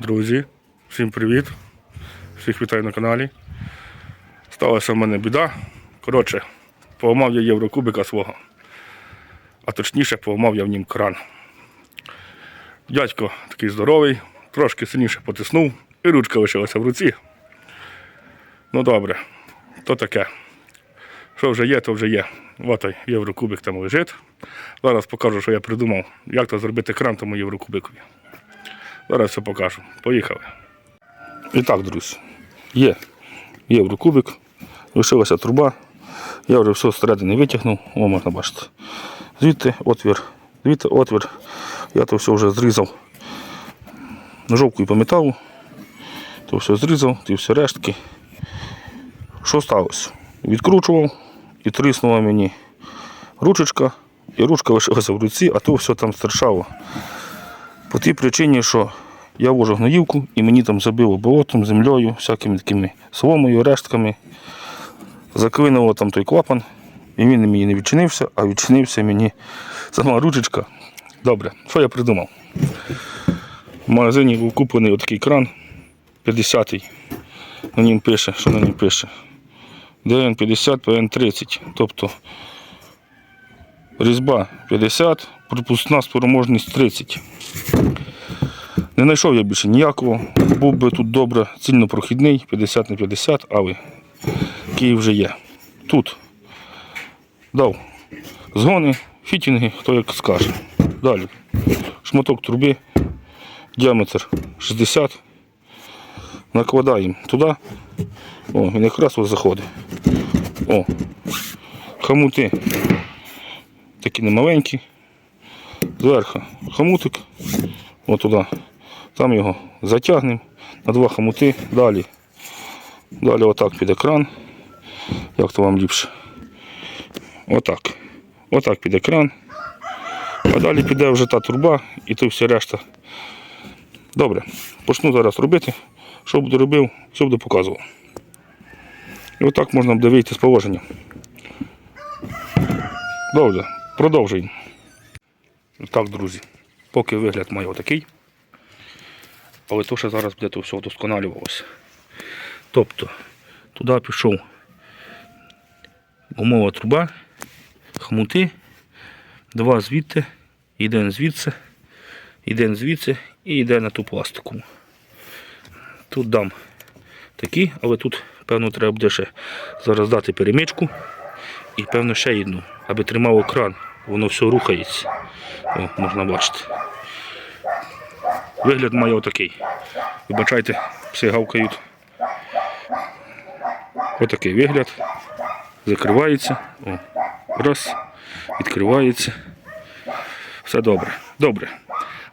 Друзі, всім привіт! Всіх вітаю на каналі. Сталася в мене біда. Коротше, поламав я єврокубика свого. А точніше, поламав я в нім кран. Дядько такий здоровий, трошки сильніше потиснув, і ручка лишилася в руці. Ну добре, то таке. Що вже є, то вже є. Ось єврокубик там лежить. Зараз покажу, що я придумав, як то зробити кран тому єврокубикові. Зараз все покажу. Поїхали. І так, друзі, є єврокубик, лишилася труба. Я вже все зсередини витягнув, о, можна бачити. Звідти отвір, звідти отвір. Я то все вже зрізав ножовкою по металу. То все зрізав, ті всі рештки. Що сталося? Відкручував і тріснула мені ручечка, і ручка лишилася в руці, а то все там стерчало. По тій причині, що я вожу гноївку і мені там забило болотом, землею, всякими такими соломою, рештками. Заклинуло там той клапан, і він мені не відчинився, а відчинився мені сама ручечка. Добре, що я придумав? В магазині був куплений отакий кран 50-й. На нім пише, що на нім пише. ДН50, ПН30. Тобто різьба 50, пропускна спроможність 30. Не знайшов я більше ніякого. Був би тут добре цільнопрохідний, 50 на 50, але Київ вже є. Тут дав згони, фітінги, хто як скаже. Далі. Шматок труби, діаметр 60. Накладаємо туди. О, він якраз заходить. О, хамути такі немаленькі. Зверху хамутик. От туди. Там його затягнемо на два хамути. Далі. Далі отак під екран. Як то вам ліпше. Отак. Отак під екран. А далі піде вже та труба і то все решта. Добре. Почну зараз робити. Що буду робив, все буду показував. І отак можна буде вийти з положення. Добре, продовжуємо. Так, друзі, поки вигляд має отакий. Але то ще зараз буде то все вдосконалювалося. Тобто, туди пішов гумова труба, хмути, два звідти, один звідси, один звідси і йде на ту пластику. Тут дам такі, але тут, певно, треба буде ще зараз дати перемичку і, певно, ще одну, аби тримало кран, воно все рухається. О, можна бачити. Вигляд має отакий. Вибачайте, пси гавкають. Отакий вигляд. Закривається. О, раз. Відкривається. Все добре. Добре.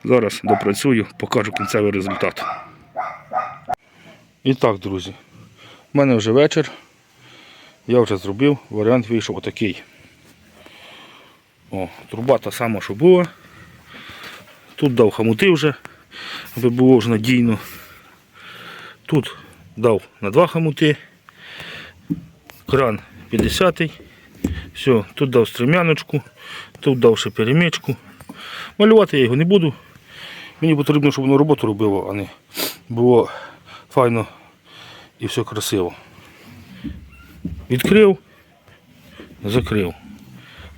Зараз допрацюю, покажу кінцевий результат. І так, друзі, в мене вже вечір. Я вже зробив, варіант вийшов отакий. О, труба та сама, що була. Тут дав хамути вже, аби було вже надійно. Тут дав на два хамути. Кран 50-й. Все, тут дав стрімяночку, тут дав ще перемичку. Малювати я його не буду. Мені потрібно, щоб воно роботу робило, а не було файно і все красиво. Відкрив, закрив.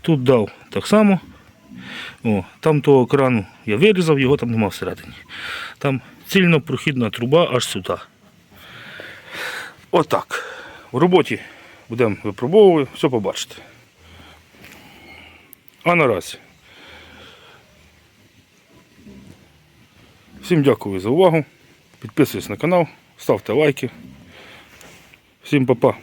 Тут дав так само. О, там того крану я вирізав, його там нема всередині. Там цільно прохідна труба аж сюди. Отак. В роботі будемо випробовувати, все побачите. А наразі. Всім дякую за увагу. Підписуйтесь на канал, ставте лайки. Всім па-па.